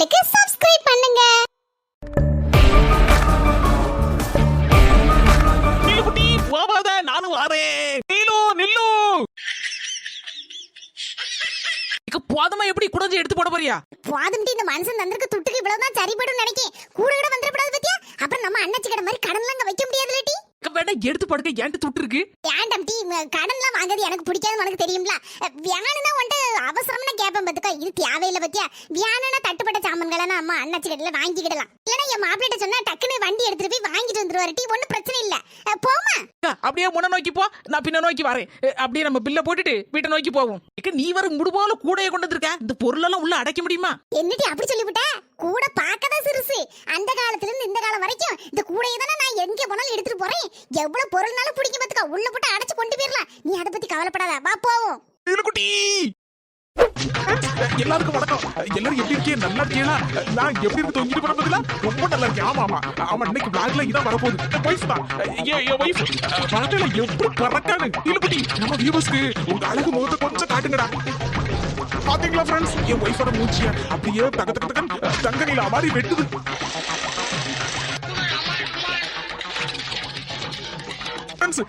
சேனலுக்கு சப்ஸ்கிரைப் பண்ணுங்க. போவாத நானும் வரேன் நீலு நில்லு. போதமா எப்படி குடஞ்சி எடுத்து போட போறியா? போதும்டி இந்த மனுஷன் தந்திருக்க துட்டுக்கு இவ்வளவுதான் சரிபடும் நினைக்கேன். கூட கூட வந்துடப்படாது பத்தியா? அப்புறம் நம்ம அண்ணாச்சி கடை மாதிரி கடன்லாம் வைக்க முடியாதுல வேணா எடுத்து படுக்க ஏன்ட்டு துட்டு இருக்கு வேண்டாம் டி கடன்லாம் வாங்குறது எனக்கு பிடிக்காது உனக்கு தெரியும்ல? வியானுனா உன்ட்டு அவசரம்னா கேப்பேன் பத்துக்கா. இது தேவையில்லை பத்தியா? வியானுனா தட்டுப்பட்ட சாமான்களை நம்ம அண்ணாச்சி கடையில வாங்கிக்கிடலாம். இல்லனா என் மாப்பிள்ளைட்ட சொன்னா டக்குன்னு வண்டி எடுத்துட்டு போய் வாங்கிட்டு வந்துருவாரு. டி ஒன்றும் பிரச்சனை இல்ல. போமா அப்படியே முன்ன நோக்கி போ. நான் பின்ன நோக்கி வரேன். அப்படியே நம்ம பில்ல போட்டுட்டு வீட்டை நோக்கி போவோம். நீ வர முடுபோல கூடையை கொண்டு வந்திருக்க. இந்த பொருளெல்லாம் உள்ள அடைக்க முடியுமா? என்னடி அப்படி சொல்லிவிட்ட? கூட பார்க்கதான் சிறுசு. அந்த காலத்துல இருந்து இந்த காலம் வரைக்கும் இந்த கூடையை தானே நான் எங்க போனாலும் எடுத்துட்டு போறேன். எவ்வளவு பொருள்னாலும் பிடிக்க பாத்துக்கா உள்ள போட்டு அடைச்சு கொண்டு போயிடலாம் நீ அதை பத்தி கவலைப்படாத. வா போவோம். நீலுக்குட்டி எல்லாருக்கும் வணக்கம். எல்லாரும் எப்படி இருக்கீங்க? நல்லா இருக்கீங்களா? நான் எப்படி இருக்கு தொங்கிட்டு போற ரொம்ப நல்லா இருக்கேன். ஆமா ஆமா. ஆமா இன்னைக்கு பிளாக்ல இதான் வரப்போகுது. வைஃப் தான். என் எப்படி பறக்கானு நீலுக்குட்டி நம்ம வியூவர்ஸ்க்கு உங்க அழகு முகத்தை கொஞ்சம் காட்டுங்கடா. பாத்தீங்களா ஃப்ரெண்ட்ஸ் என் ஒய்ஃபோட மூச்சிய அப்படியே தக தக தகன் தங்க நீலா மாதிரி வெட்டுது.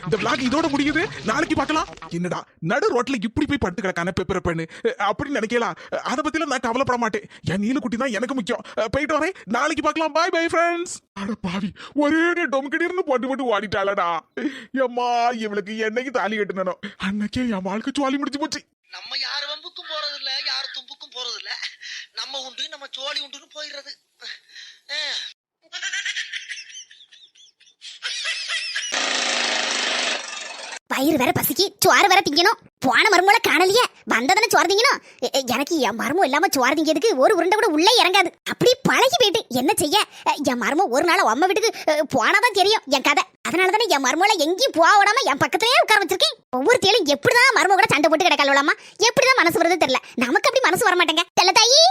இந்த vlog இதோட முடியுது. நாளைக்கு பார்க்கலாம். என்னடா நடு ரோட்ல இப்படி போய் படுத்து கிடக்கான பெப்பர் பெண்ணு. அப்படின்னு நினைக்கலாம் அதை பத்திலாம் நான் கவலைப்பட மாட்டேன். என் நீலக்குட்டி தான் எனக்கு முக்கியம். போயிட்டு வரேன். நாளைக்கு பார்க்கலாம். பாய் பை ஃப்ரெண்ட்ஸ் அட பாவி ஒரே டொம்கடிர்னு போட்டு போட்டு ஓடிட்டாளடா. எம்மா இவளுக்கு என்னைக்கு தாலி கட்டணும் அன்னைக்கே என் வாழ்க்கை சுவாலி முடிச்சு போச்சு. நம்ம யார் வம்புக்கும் போறது இல்ல யார் தும்புக்கும் போறது இல்ல நம்ம உண்டு நம்ம சோழி உண்டுன்னு போயிடுறது. பயிர் வேற பசிக்கு சோறு வேற திங்கணும். போன மருமூல காணலையே வந்ததானே சோறு திங்கணும். எனக்கு என் மரமும் இல்லாம சோறு திங்கிறதுக்கு ஒரு உருண்டை கூட உள்ளே இறங்காது. அப்படி பழகி போயிட்டு என்ன செய்ய? என் மரமும் ஒரு நாள் அம்மா வீட்டுக்கு போனாதான் தெரியும் என் கதை. அதனால தானே என் மருமலை எங்கேயும் போக விடாம என் பக்கத்திலேயே உட்கார வச்சிருக்கேன். ஒவ்வொரு தேலும் எப்படிதான் மருமக கூட சண்டை போட்டு கிடக்கலாமா எப்படிதான் மனசு வருது தெரியல. நமக்கு அப்படி மனசு வர மாட்டேங்க தெல்ல தாயி!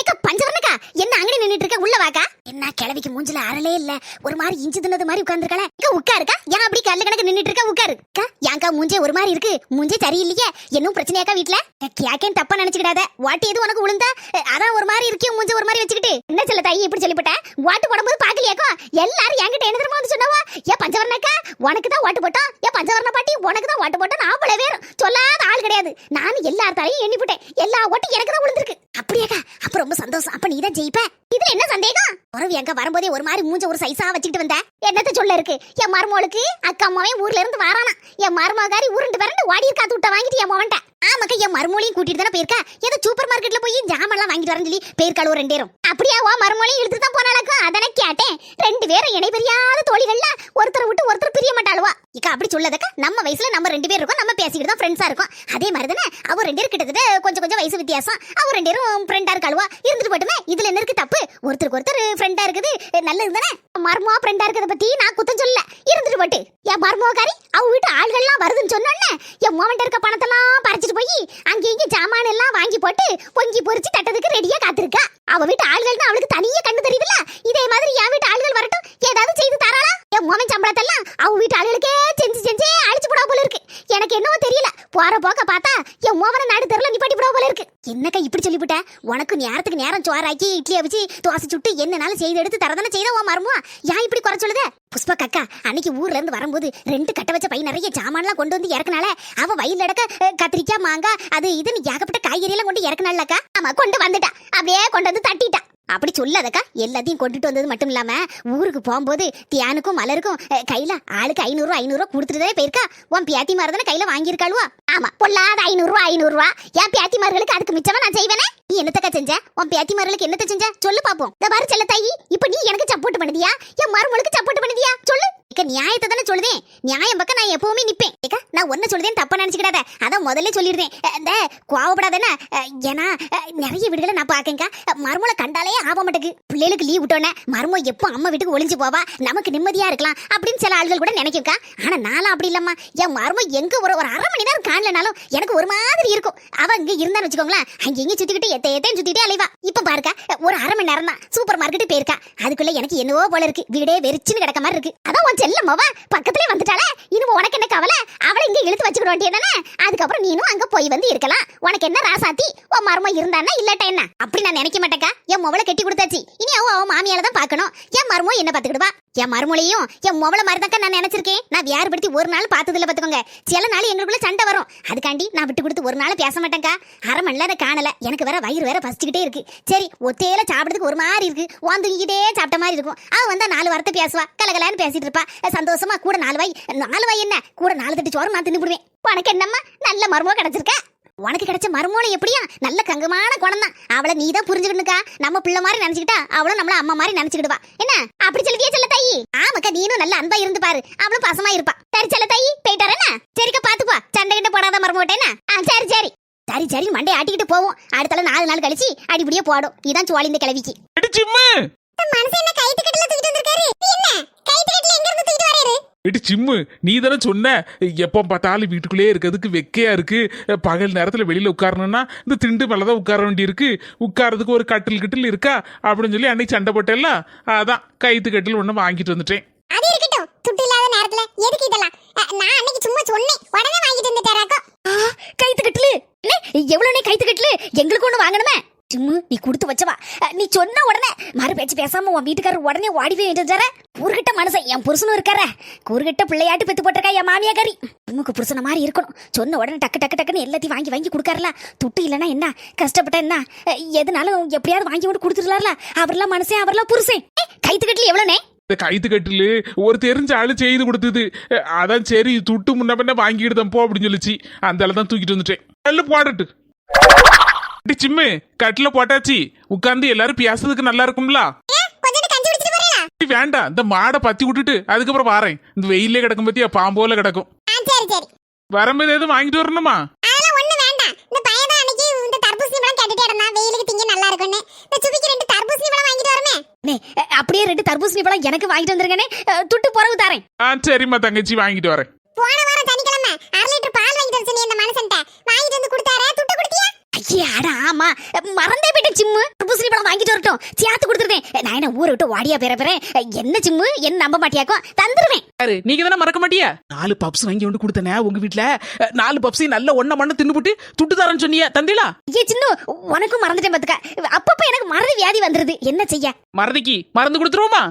ஏக்கா பஞ்சவர்ணக்கா? என்ன அங்கடி நின்னுட்டு இருக்க உள்ள வாக்கா. என்ன கிழவிக்கு மூஞ்சில அறலே இல்ல. ஒரு மாதிரி இஞ்சி தின்னது மாதிரி உட்கார்ந்துருக்கல ஏக்கா உட்காருக்கா ஏன் அப்படி கல்ல கணக்கு நின்னுட்டு இருக்க உட்காரு அக்கா ஏங்கா மூஞ்சே ஒரு மாதிரி இருக்கு? மூஞ்சே சரியில்லையே. என்னும் பிரச்சனையாக்கா வீட்ல? கேக்கேன் தப்பா நினைச்சுக்கிடாத. வாட்டி எது உனக்கு விழுந்தா அதான் ஒரு மாதிரி இருக்கே மூஞ்ச ஒரு மாதிரி வச்சுக்கிட்டு. என்ன சொல்ல தாயி இப்படி சொல்லிவிட்ட வாட்டு போடும்போது பாக்கலையாக்கா? எல்லாரும் என்கிட்ட என்ன தெரியுமா வந்து சொன்னவா? ஏன் பஞ்சவர்ணக்கா உனக்கு தான் வாட்டு போட்டோம் ஏன் பஞ்சவர்ண பாட்டி உனக்கு தான் வாட்டு போட்டோம் அவ்வளவு பேரும் சொல்லாத ஆள் கிடையாது. நானும் எல்லாத்தாலையும் எண்ணி போட்டேன் எல்லா ஓட்டும் எனக்கு தான் விழுந்திருக்கு அப்படியாக்கா அப்புறம் ரொம்ப சந்தோஷம். அப்ப நீ தான் ஜெயிப்ப? இதுல என்ன சந்தேகம்? உறவு எங்க வரும்போதே ஒரு மாதிரி மூஞ்ச ஒரு சைஸா வச்சுக்கிட்டு வந்த? என்னத்த சொல்ல இருக்கு? என் மருமகளுக்கு அக்கா அம்மாவே ஊர்ல இருந்து வரானா என் மருமகாரி உருண்டு விரண்டு ஓடி காத்து விட்ட வாங்கிட்டு என் மவன்ட்ட ஆமாக்கா என் மருமொழியும் கூட்டிட்டு தானே போயிருக்கா? ஏதோ சூப்பர் மார்க்கெட்ல போய் ஜாமெல்லாம் வாங்கிட்டு வரேன் சொல்லி போயிருக்காள் ஒரு ரெண்டு பேரும். அப்படியா வா மருமொழியும் இழுத்து தான் போனாலக்கா அதனை கேட்டேன். ரெண்டு பேரும் இணை பெரியாத தோழிகள்ல ஒருத்தர் விட்டு ஒருத்தர் பிரிய மாட்டாளுவா? இக்கா அப்படி சொல்லதக்கா நம்ம வயசுல நம்ம ரெண்டு பேர் இருக்கோம் நம்ம பேசிக்கிட்டு தான் ஃப்ரெண்ட்ஸா இருக்கோம். அதே மாதிரி தானே அவ ரெண்டு பேரும் கிட்டத்தட்ட கொஞ்சம் கொஞ்சம் வயசு வித்தியாசம். அவ ரெண்டு பேரும் ஃப்ரெண்டா இருக்காளுவா? இருந்துட்டு போட்டுமே இதுல என்ன இருக்கு தப்பு? ஒருத்தருக்கு ஒருத்தர் ஃப்ரெண்டா இருக்குது நல்லது தானே? மர்மமா ஃப்ரெண்டா இருக்கிறத பத்தி நான் குத்தம் சொல்லல. இருந்துட்டு போட்டு என் மர்மோகாரி அவ வீட்டு ஆள்கள்லாம் வருதுன்னு சொன்னோன்னே என் மோவன்ட்ட இருக்க பணத்தெல்லாம் பறிச்சிட்டு போய் அங்கே இங்கே ஜாமான் எல்லாம் வாங்கி போட்டு பொங்கி பொரிச்சு தட்டதுக்கு ரெடியா காத்திருக்கா. அவ வீட்டு ஆள்கள்னா அவளுக்கு தனியே கண்ணு தெரியுதுல்ல? இதே மாதிரி என் வீட்டு ஆள்கள் வரட்டும். ஏதாவது செய்து தராளா? என் மோமன் சம்பளத்தெல்லாம் அவ வீட்டு ஆளுகளுக்கே செஞ்சு செஞ்சே அழிச்சு போடா போல இருக்கு. எனக்கு என்னவோ தெரியல. போற போக்க பார்த்தா என் மோமனை நாடு தெருல நிப்பாட்டி போல இருக்கு. என்னக்கா இப்படி சொல்லிவிட்ட? உனக்கு நேரத்துக்கு நேரம் சோறாக்கி இட்லி வச்சு தோசை சுட்டு என்னனாலும் செய்து எடுத்து தரதானே செய்த உன் மருமுவா? ஏன் இப்படி குறை சொல்லுத? புஷ்பா கக்கா அன்னைக்கு ஊர்ல இருந்து வரும்போது ரெண்டு கட்ட வச்ச பை நிறைய சாமான்லாம் கொண்டு வந்து இறக்குனால அவ வயல் நடக்க கத்திரிக்காய் மாங்காய் அது இதுன்னு ஏகப்பட்ட காய்கறி எல்லாம் கொண்டு இறக்குனாலக்கா ஆமா கொண்டு வந்துட்டா. அப்படியே கொண்டு வந்து தட்டிட்டா. அப்படி சொல்லாதக்கா எல்லாத்தையும் கொண்டுட்டு வந்தது மட்டும் இல்லாம ஊருக்கு போகும்போது தியானுக்கும் மலருக்கும் கையில ஆளுக்கு ஐநூறு ஐநூறு கொடுத்துட்டுதே போயிருக்கா? உன் பியாத்தி தானே கையில வாங்கியிருக்காளுவா? ஆமா பொல்லாத ஐநூறு ரூபா ஐநூறு ரூபா என் பியாத்திமார்களுக்கு அதுக்கு மிச்சமா நான் செய்வேனே? நீ என்னத்தக்கா செஞ்ச? உன் பியாத்திமார்களுக்கு என்னத்த செஞ்ச? சொல்லு பாப்போம். இந்த பாரு செல்ல தாயி இப்ப நீ எனக்கு சப்போர்ட் பண்ணுதியா என் மருமகளுக்கு சப்போர்ட் பண்ணுதியா சொல்லு. இக்க நியாயத்தை தானே சொல்லுதேன். நியாயம் பக்கம் நான் எப்பவுமே நிப்பேன். ஏக்கா நான் ஒன்ன சொல்லுதேன் தப்பா நினைச்சுக்கிடாத. அதான் முதல்ல சொல்லிடுறேன் இந்த கோவப்படாதேன்னா ஏன்னா நிறைய வீடுகளை நான் பாக்கேங்க்கா மருமலை கண்டாலே ஆக மாட்டேங்குது பிள்ளைகளுக்கு லீவ் விட்டோன்னே மருமோ எப்போ அம்மா வீட்டுக்கு ஒளிஞ்சு போவா? நமக்கு நிம்மதியா இருக்கலாம் அப்படின்னு சில ஆள்கள் கூட நினைக்கா ஆனா நானும் அப்படி இல்லம்மா. என் மருமோ எங்க ஒரு ஒரு அரை மணி நேரம் காணலனாலும் எனக்கு ஒரு மாதிரி இருக்கும். அவ இங்க இருந்தான்னு வச்சுக்கோங்களேன் அங்க இங்க சுத்திக்கிட்டு எத்த எத்தையும் சுத்திட்டே அலைவா. இப்ப பாருக்கா ஒரு அரை மணி நேரம் தான் சூப்பர் மார்க்கெட் போயிருக்கா. அதுக்குள்ள எனக்கு என்னவோ போல இருக்கு. வீடே வெறிச்சுன்னு கிடக்க மாதிரி இருக்கு. அதான் உன் செல்லம்மாவா பக்கத்துலயே வந்துட்டாளே. இனிமே உனக்கு என்ன கவலை? அவளை இங்க இழுத்து வச்சுக்கிட வேண்டியதானே அதுக்கப்புறம் நீனும் அங்க போய் வந்து இருக்கலாம். உனக்கு என்ன ராசாத்தி? உன் மரும இருந்தானா? இல்லட்டா என்ன? அப்படி நான் நினைக்க என் முவளை கட்டி கொடுத்தாச்சு. இனி அவ அவன் மாமியால தான் பார்க்கணும். என் மருமோ என்ன பாத்துக்கிடுவா என் மருமலையும் என் முவளை மாதிரி நான் நினைச்சிருக்கேன். நான் வியாறுபடுத்தி ஒரு நாள் பார்த்ததில்ல பாத்துக்கோங்க சில நாள் எங்களுக்குள்ள சண்டை வரும். அதுக்காண்டி நான் விட்டு கொடுத்து ஒரு நாள் பேச மாட்டேன்க்கா. அரை மணி நேரம் காணல. எனக்கு வேற வயிறு வேற பசிச்சுக்கிட்டே இருக்கு. சரி ஒத்தையில சாப்பிடுறதுக்கு ஒரு மாதிரி இருக்கு. வான் சாப்பிட்ட மாதிரி இருக்கும். அவ வந்தா நாலு வார்த்தை பேசுவா. கலகலான்னு பேசிட்டு இருப்பா. சந்தோஷமா கூட நாலு வாய் நாலு வாய் என்ன? கூட நாலு தட்டு சோறு நான் தின்னு விடுவேன் உனக்கு என்னம்மா? நல்ல மருமோ கிடைச்சிருக்கேன் உனக்கு கிடைச்ச மருமோளை எப்படியா நல்ல கங்கமான குணம் அவளை நீ தான் புரிஞ்சுக்கணுக்கா நம்ம பிள்ளை மாதிரி நினைச்சுக்கிட்டா அவளும் நம்மள அம்மா மாதிரி நினைச்சுக்கிடுவா. என்ன? அப்படி சொல்லியே சொல்ல தாயி? ஆமாக்கா நீனும் நல்ல அன்பா இருந்து பாரு. அவளும் பாசமா இருப்பா. சரி செல்ல தாயி போயிட்டாரண்ணா சரிக்கா பாத்துப்பா. சண்டை கிட்ட போடாத மருமோட்டேனா ஆ சரி சரி. சரி சரி மண்டை ஆட்டிக்கிட்டு போவோம். அடுத்தால நாலு நாள் கழிச்சு அடிப்படியே போடும். இதான் சுவாலி இந்த சிம்மு மனசு என்ன கைத்து கட்டில தூக்கிட்டு வந்திருக்காரு? என்ன? கைத்து கட்டில எங்க இருந்து தூக்கிட்டு வராரு எடி சிம்மு நீ தானே சொன்ன? எப்போ பார்த்தாலும் வீட்டுக்குள்ளே இருக்கிறதுக்கு வெக்கையா இருக்கு. பகல் நேரத்துல வெளியில உட்காரணும்னா இந்த திண்டு மேல தான் உட்கார வேண்டி இருக்கு உட்காரதுக்கு ஒரு கட்டில் கிட்டில் இருக்கா? அப்படின்னு சொல்லி அன்னைக்கு சண்டை போட்டேல்ல அதான் கைத்து கட்டில் ஒன்று வாங்கிட்டு வந்துட்டேன். அது இருக்கட்டும். துட்டு இல்லாத நேரத்துல எதுக்கு இதெல்லாம்? நான் அன்னைக்கு சும்மா சொன்னேன். உடனே வாங்கிட்டு வந்துட்டாராக்கோ கைத்து கட்டலு. எவ்வளவு கைத்து கட்டலு? எங்களுக்கு ஒண்ணு வாங்கணுமே. சிம்மு நீ கொடுத்து வச்சவா? நீ சொன்ன உடனே மறு பேச்சு பேசாம உன் வீட்டுக்காரர் உடனே ஓடி போய் வேண்டியதார கூறுகிட்ட மனசன் என் புருஷனும் இருக்கார. கூறுகிட்ட பிள்ளையாட்டு பெத்து போட்டிருக்கா என் மாமியாக்காரி சிம்முக்கு புருஷன மாதிரி இருக்கணும். சொன்ன உடனே டக்கு டக்கு டக்குன்னு எல்லாத்தையும் வாங்கி வாங்கி கொடுக்காருல. துட்டு இல்லைன்னா என்ன? கஷ்டப்பட்ட என்ன? எதுனாலும் எப்படியாவது வாங்கி விட்டு கொடுத்துருலாம்ல. அவர்லாம் மனசே அவர்லாம் புருஷன் கைத்து எவ்வளோனே இந்த கைத்து கட்டிலு ஒரு தெரிஞ்ச ஆளு செய்து கொடுத்தது. அதான் சரி துட்டு முன்ன பின்ன வாங்கிடுதம் போ அப்படின்னு சொல்லிச்சு. அந்த தான் தூக்கிட்டு வந்துட்டேன். நல்ல போடட்டு. எடி சிம்மு கட்டில போட்டாச்சு. உட்கார்ந்து எல்லாரும் பேசுறதுக்கு நல்லா இருக்கும்ல? வேண்டாம். இந்த மாடை பத்தி விட்டுட்டு அதுக்கப்புறம் வாரேன். இந்த வெயிலே கிடக்கும் பத்தியா பாம்போல கிடக்கும். ஆ சரி சரி. வரும்போது எதுவும் வாங்கிட்டு வரணுமா? அதெல்லாம் ஒண்ணு வேண்டாம். இந்த பையன் தான் அன்னைக்கு இந்த தர்பூசணி பழம் கேட்டுட்டே இருந்தான். வெயிலுக்கு திங்க நல்லா இருக்கும்னு. இந்த சுபிக்கு ரெண்டு தர்பூசணி பழம் வாங்கிட்டு வரமே அப்படியே ரெண்டு தர்பூசணி பழம் எனக்கு வாங்கிட்டு வந்திருக்கனே துட்டு புறவு தரேன். ஆ சரிம்மா தங்கச்சி வாங்கிட்டு வரேன் போன வாரம் சனிக்கிழமை அரை லிட்டர் பால் வாங்கிட்டு வர சொன்னி இந்த மனுஷன்ட்ட வாங்கிட்டு வந்து கொடுத்தாரே துட்டு அட ஆமா. மறந்தே போயிட்டேன் சிம்மு. தர்பூசணி பழம் வாங்கிட்டு வரட்டும். சேர்த்து கொடுத்துருக்கேன். நான் என்ன ஊரை விட்டு வாடியா பேர பேரேன் என்ன சிம்மு? என்ன நம்ப மாட்டியாக்கோ தந்துருவேன். யாரு? நீங்க தானே மறக்க மாட்டியா? நாலு பப்ஸ் வாங்கி கொண்டு கொடுத்தனே உங்க வீட்ல? அஹ், நாலு பப்ஸையும் நல்ல ஒன்ன மண்ண தின்னுபுட்டு துட்டு தரேன்னு சொன்னியா தந்திலா? ஐயே சின்னு உனக்கும் மறந்துட்டேன் பாத்துக்க. அப்பப்ப எனக்கு மறதி வியாதி வந்துருது. என்ன செய்ய? மறதிக்கு மறந்து கொடுத்துருவோமா?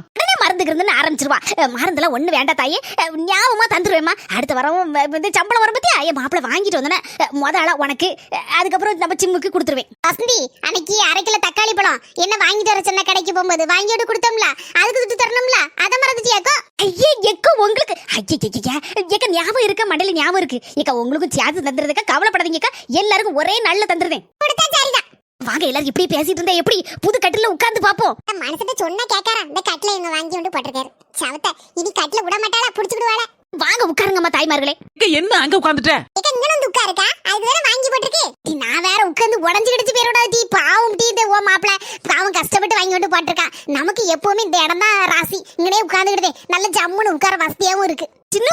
உடனே மறந்துக்கிறதுன்னு ஆரம்பிச்சிருவா. மருந்தெல்லாம் ஒண்ணு வேண்டாம் தாயே. அஹ் ஞாபகமா தந்துருவேம்மா. அடுத்த வாரம் வ- வந்து சம்பளம் வரும் பத்தியா? என் மாப்பிள வாங்கிட்டு வந்தேனே முத உனக்கு. அதுக்கப்புறம் நம்ம சிம்முக்கு கொடுத்துருவேன். வசந்தி அன்னைக்கு அரை கிலோ தக்காளி பழம். என்ன வாங்கிட்டு வர சொன்ன கடைக்கு போகும்போது வாங்கிட்டு கொடுத்தோம்ல? அதுக்கு துட்டு தரணும்ல? அதை மறந்துட்டியாக்கோ ஐயே எக்கோ உங்களுக்கு. ஐயா எக்க ஞாபகம் இருக்க? மண்டல ஞாபகம் இருக்கு. ஏக்கா உங்களுக்கும் சேர்த்து தந்துருதுக்கா கவலைப்படாதீங்கக்கா எல்லாருக்கும் ஒரே நாள்ல தந்துருவேன். கொடுத்தா சரிதான். வாங்க எல்லாரும் இப்படி பேசிட்டு இருந்தா எப்படி? புது கட்டில உட்கார்ந்து பாப்போம் மனசுட்டு சொன்னா கேட்காரா இந்த கட்டில இவங்க வாங்கி கொண்டு போட்டிருக்காரு. சவத்த இனி கட்டில விட மாட்டாளா? புடிச்சுடுவாள வாங்க உட்காருங்கம்மா தாய்மார்களே. இங்க என்ன அங்க உட்காந்துட்ட இக்க இங்க வந்து உட்காருக்கா? அதுக்கு வேற வாங்கி போட்டிருக்கு. நான் வேற உட்கார்ந்து உடஞ்சு கிடச்சு பேரோட டீ பாவம் டீ இந்த ஓ மாப்பிள. பாவம் கஷ்டப்பட்டு வாங்கி கொண்டு போட்டிருக்கா. நமக்கு எப்பவுமே இந்த இடம் தான் ராசி. இங்கனே உட்கார்ந்துக்கிட்டே நல்ல ஜம்முன்னு உட்கார வசதியாவும் இருக்கு. சின்ன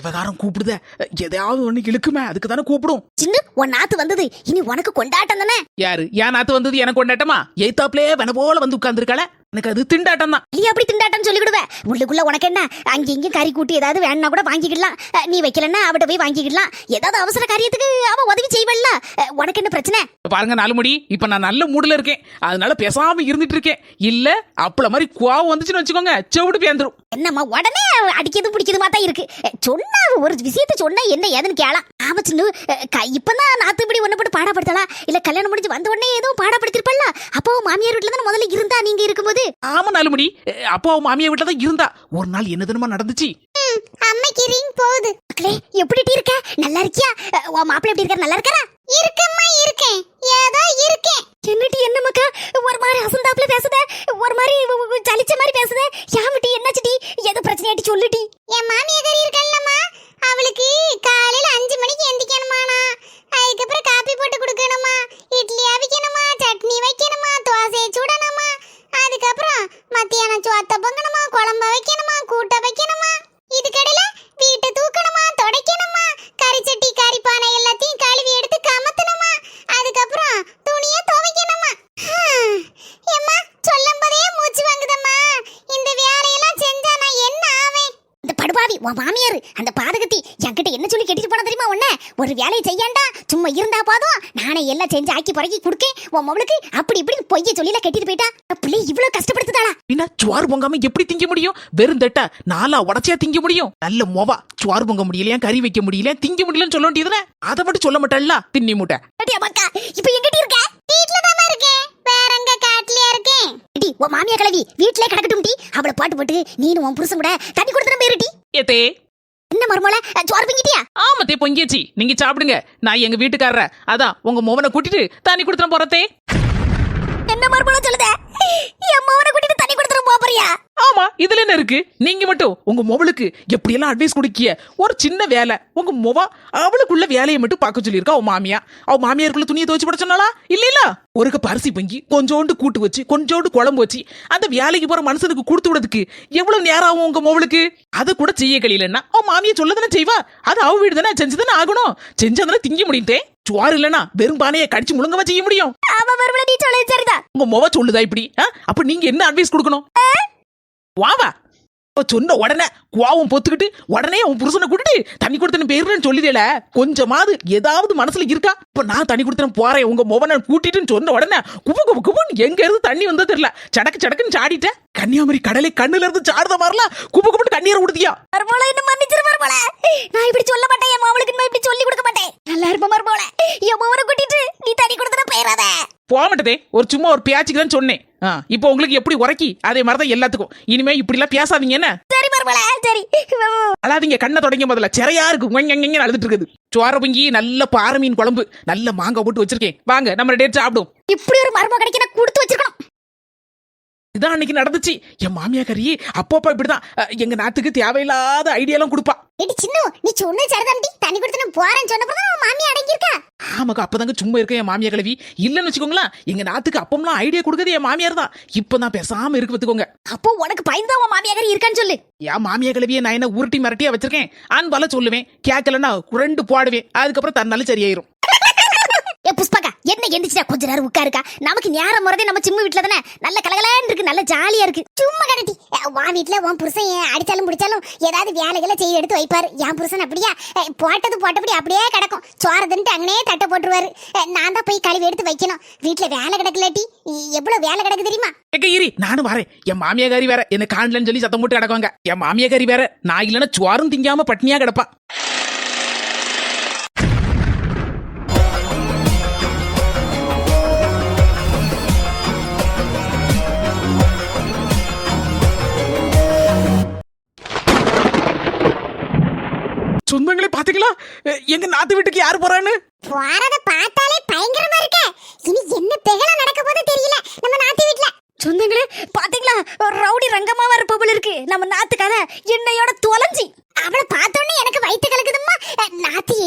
விவகாரம் கூப்பிடுத. எதையாவது ஒண்ணு இழுக்குமே அதுக்கு தானே கூப்பிடும். சின்ன உன் நாத்து வந்தது இனி உனக்கு கொண்டாட்டம் தானே? யாரு? ஏன் நாத்து வந்தது எனக்கு கொண்டாட்டமா? எய்தாப்லே வென போல வந்து உட்கார்ந்துருக்காள. எனக்கு அது திண்டாட்டம் தான். நீ அப்படி திண்டாட்டம் சொல்லிவிடுவ. உள்ளுக்குள்ள உனக்கு என்ன அங்க இங்க கறி கூட்டி ஏதாவது வேணும்னா கூட வாங்கிக்கிடலாம். அஹ், நீ வைக்கலன்னா அவட்ட போய் வாங்கிக்கிடலாம். ஏதாவது அவசர காரியத்துக்கு அவ உதவி செய்வல்ல உனக்கு என்ன பிரச்சனை? பாருங்க நாலு முடி இப்ப நான் நல்ல மூடுல இருக்கேன். அதனால பேசாம இருந்துட்டு இருக்கேன். இல்ல அப்பள மாதிரி கோவம் வந்துச்சுன்னு வச்சுக்கோங்க செவிடு பேந்துரும். என்னம்மா உடனே அடிக்கிறது பிடிக்கிறது தான் இருக்கு. சொன்னா ஒரு விஷயத்த சொன்னா என்ன ஏதுன்னு கேளாம் ஆமா சின்ன இப்பதான் நாத்து இப்படி ஒண்ணு போட்டு பாடப்படுத்தலாம் இல்ல கல்யாணம் முடிஞ்சு வந்த உடனே ஏதோ பாடப்படுத்திருப்பல்ல? அப்போ மாமியார் வீட்டுல தானே முதல்ல இருந்தா நீங்க இருக்கும்போது? ஆமா நாலு முடி அஹ், அப்போ அவ மாமியா வீட்டுல தான் இருந்தா. ஒரு நாள் என்ன தினமா நடந்துச்சு? அம்மைக்கு ரிங் போகுது. மக்களே எப்படி டீ இருக்க? நல்லா இருக்கியா? உன் மாப்பிள்ளை எப்படி இருக்காரு? நல்லா இருக்காரா? இருக்கம்மா இருக்கேன். ஏதோ இருக்கேன். என்னடி என்ன மக்கா? ஒரு மாதிரி அசந்தாப்புல பேசுத? ஒரு மாதிரி சலிச்ச மாதிரி பேசுத? யாமிட்டி என்னாச்சுடி எது பிரச்சனையாட்டி சொல்லுடி என் மாமியார் இருக்கல்லம்மா அவளுக்கு காலையில அஞ்சு மணிக்கு எந்திக்கணுமாண்ணா அதுக்கப்புறம் காப்பி போட்டு கொடுக்கணுமா இட்லி அவிக்கணுமா சட்னி வைக்கணுமா தோசை சுடணுமா அதுக்கப்புறம் மத்தியானம் சோத்த பொங்கணுமா குழம்ப வைக்கணுமா கூட்ட வைக்கணுமா இதுக்கடையில வீட்டை தூக்கணுமா துடைக்கணுமா கறி சட்டி கறி பானை எல்லாத்தையும் கழுவி எடுத்து கமத்தணுமா அதுக்கப்புறம் துணியை துவைக்கணுமா ஹம், எம்மா சொல்லும் போதே மூச்சு வாங்குதம்மா இந்த வேலையெல்லாம் செஞ்சா நான் என்ன ஆவேன் இந்த படுபாவி உன் மாமியார் அந்த பாதகத்தி என்கிட்ட என்ன சொல்லி கேட்டு கட்டிட்டு போன தெரியுமா உன்ன? ஒரு வேலையை செய்யாண்டா சும்மா இருந்தா போதும். நானே எல்லாம் செஞ்சு ஆக்கி பறக்கி கொடுக்கேன். உன் மவளுக்கு அப்படி இப்படி பொய்ய சொல்லில கட்டிட்டு போயிட்டா. பிள்ளை இவ்வளவு கஷ்டப்படுத்துதாளா? பின்ன சுவார் பொங்காம எப்படி திங்க முடியும்? வெறும் தட்டா நாலா உடச்சியா திங்க முடியும்? நல்ல மொவா. சுவார் பொங்க முடியலையா? கறி வைக்க முடியல திங்க முடியலன்னு சொல்ல வேண்டியதுனே அதை மட்டும் சொல்ல மாட்டல்ல தின்னி மூட்டை. இப்ப எங்கிட்ட இருக்க? வீட்ல தான் இருக்கேன் வேற எங்க காட்டுலயா இருக்கேன் உன் மாமியா கிளவி வீட்லயே கிடக்கட்டும் டி. அவளை பாட்டு போட்டு நீனும் உன் புருஷன் கூட தண்ணி கொடுத்துன போயிருட்டி ஏத்தே. என்ன மருமல சோறு பிங்கிட்டியா? ஆமத்தே பொங்கியாச்சி. நீங்க சாப்பிடுங்க. நான் எங்க வீட்டுக்காரர. அதான் உங்க மோவனை கூட்டிட்டு தண்ணி கொடுத்துன போறதே என்ன மருமல சொல்லுத என் மவனை கூட்டிட்டு தண்ணி கொடுத்துற போறியா ஆமா இதுல என்ன இருக்கு? நீங்க மட்டும் உங்க மொபலுக்கு எப்படியெல்லாம் அட்வைஸ் கொடுக்கிய? ஒரு சின்ன வேலை. உங்க மொவா அவளுக்குள்ள வேலையை மட்டும் பார்க்க சொல்லியிருக்கா அவ மாமியா. அவ மாமியாருக்குள்ள துணியை துவச்சு போட சொன்னாலா இல்ல ஒரு கப் அரிசி பொங்கி கொஞ்சோண்டு கூட்டு வச்சு கொஞ்சோண்டு குழம்பு வச்சு அந்த வேலைக்கு போற மனுஷனுக்கு கொடுத்து விடுறதுக்கு எவ்வளவு நேரம் ஆகும் உங்க மொபலுக்கு அதை கூட செய்ய கழியலன்னா அவ மாமியா சொல்லதானே செய்வா? அது அவ வீடு தானே செஞ்சுதானே ஆகணும். செஞ்சதானே திங்க முடியுதே சுவார் இல்லனா வெறும் பானையை கடிச்சு முழுங்கவா செய்ய முடியும். அவ மருமல நீ சொல்ல சரிதான் உங்க மொவ சொல்லுதா இப்படி? அப்ப நீங்க என்ன அட்வைஸ் கொடுக்கணும்? வாவா சொன்ன உடனே குவாவும் பொத்துக்கிட்டு உடனே உன் புருஷனை கூட்டிட்டு தண்ணி கொடுத்தன பேருன்னு சொல்லிதேல கொஞ்சமாவது ஏதாவது மனசுல இருக்கா? இப்ப நான் தண்ணி கொடுத்தன போறேன். உங்க மொவனை கூட்டிட்டுன்னு சொன்ன உடனே குபு குபு குபுன்னு எங்க இருந்து தண்ணி வந்தா தெரியல. சடக்கு சடக்குன்னு சாடிட்டேன் கன்னியாகுமரி கடலை கண்ணுல இருந்து சாடுத மாதிரிலாம் குபு குபுன்னு கண்ணீரை விடுதியா மருமல என்ன மன்னிச்சிரு மருமல நான் இப்படி சொல்ல மாட்டேன். என் மாவளுக்கு நான் இப்படி சொல்லி கொடுக்க மாட்டேன். நல்லா இருப்ப மருமல என் மவனை கூட்டிட்டு நீ தண்ணி கொடுத்துன போயிடாத. போக மாட்டதே. ஒரு சும்மா ஒரு பேச்சுக்கு தான் சொன்னேன். இப்போ உங்களுக்கு எப்படி உரைக்கி? அதே மாதிரி தான் எல்லாத்துக்கும். இனிமே இப்படி எல்லாம் பேசாதீங்க என்ன? சரி மருமல சரி. அழாதீங்க கண்ணை தொடங்க முதல்ல. சிறையா இருக்கு. அழுதுட்டு இருக்குது. சோர பொங்கி நல்ல பாறை மீன் குழம்பு நல்ல மாங்காய் போட்டு வச்சிருக்கேன். வாங்க நம்ம டேட் சாப்பிடும் இப்படி ஒரு மரும கிடைக்க கொடுத்து வச்சிருக்கணும். இதான் அன்னைக்கு நடந்துச்சு. என் மாமியா கறி அப்பப்பா இப்படிதான். எங்க நாட்டுக்கு தேவையில்லாத ஐடியாலாம் கொடுப்பா. எடி சின்னு நீ சொன்னது சரிதான்டி தண்ணி கொடுத்து நான் போறேன்னு சொன்னப்பதான் அவன் மாமி அடங்கியிருக்கா? ஆமாக்கா அப்பதாங்க சும்மா இருக்க என் மாமியா கிழவி. இல்லைன்னு வச்சுக்கோங்களேன் எங்க நாட்டுக்கு அப்பம்லாம் ஐடியா கொடுக்கறது என் மாமியார் தான். இப்பதான் பேசாம இருக்கு பார்த்துக்கோங்க. அப்போ உனக்கு பயந்து உன் மாமியார் இருக்கான்னு சொல்லு. என் மாமியா கிழவியை நான் என்ன உருட்டி மிரட்டியா வச்சிருக்கேன்? அன்பால சொல்லுவேன் கேட்கலன்னா ரெண்டு போடுவேன். அதுக்கப்புறம் தன்னால சரியாயிரும். என்ன எந்திரிச்சா கொஞ்ச நேரம் உட்காருக்கா? நமக்கு நேரம் முறதே நம்ம சிம்மு வீட்டுல தானே? நல்ல கலகலன்னு இருக்கு நல்ல ஜாலியா இருக்கு. சும்மா கடட்டி வா வீட்ல உன் புருஷன் ஏன் அடிச்சாலும் பிடிச்சாலும் ஏதாவது வேலைகளை செய்ய எடுத்து வைப்பாரு. என் புருஷன் அப்படியா? போட்டது போட்டபடி அப்படியே கிடக்கும். சோறதுன்ட்டு அங்கனே தட்டை போட்டுருவாரு. நான் தான் போய் கழுவி எடுத்து வைக்கணும். வீட்டுல வேலை கிடக்கலாட்டி எவ்வளவு வேலை கிடக்கு தெரியுமா? எங்க நானும் வரேன். என் மாமியாக்காரி வேற. என்ன காணலன்னு சொல்லி சத்தம் போட்டு கிடக்குவாங்க. என் மாமியாக்காரி வேற. நான் இல்லைன்னா சுவாரும் திங்காம பட்னியா கிடப்பா. நாத்து வீட்டுக்கு யார் போறான்னு? போறத பார்த்தாலே பயங்கரமா இருக்க. இனி என்ன திகழ நடக்க போது தெரியல நம்ம நாட்டு வீட்ல. சொந்தங்களே பாத்தீங்களா? ஒரு ரவுடி ரங்கமாவா இருப்பவள் இருக்கு. நம்ம நாத்துக்காக என்னையோட தொலைஞ்சி. அவளை பார்த்தோன்னே எனக்கு வயித்து கலக்குதும்மா. நாத்தி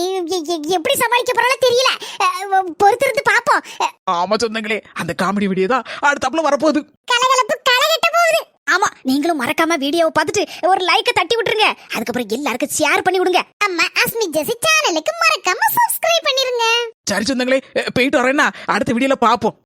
எப்படி சமாளிக்க போறாளோ தெரியல. பொறுத்திருந்து பாப்போம் ஆமா சொந்தங்களே அந்த காமெடி வீடியோ தான் அடுத்தாப்புல வரப்போகுது. கலகலப்பு கலகட்ட போகுது. ஆமா நீங்களும் மறக்காம வீடியோவை பார்த்துட்டு ஒரு லைக்கை தட்டி விட்டுருங்க. அதுக்கப்புறம் எல்லாருக்கும் ஷேர் பண்ணி விடுங்க. அம்மா அஸ்மி ஜெசி சேனலுக்கு மறக்காம சப்ஸ்கிரைப் பண்ணிருங்க. சரி சொந்தங்களே போயிட்டு வரேன்னா அடுத்த வீடியோல பாப்போம்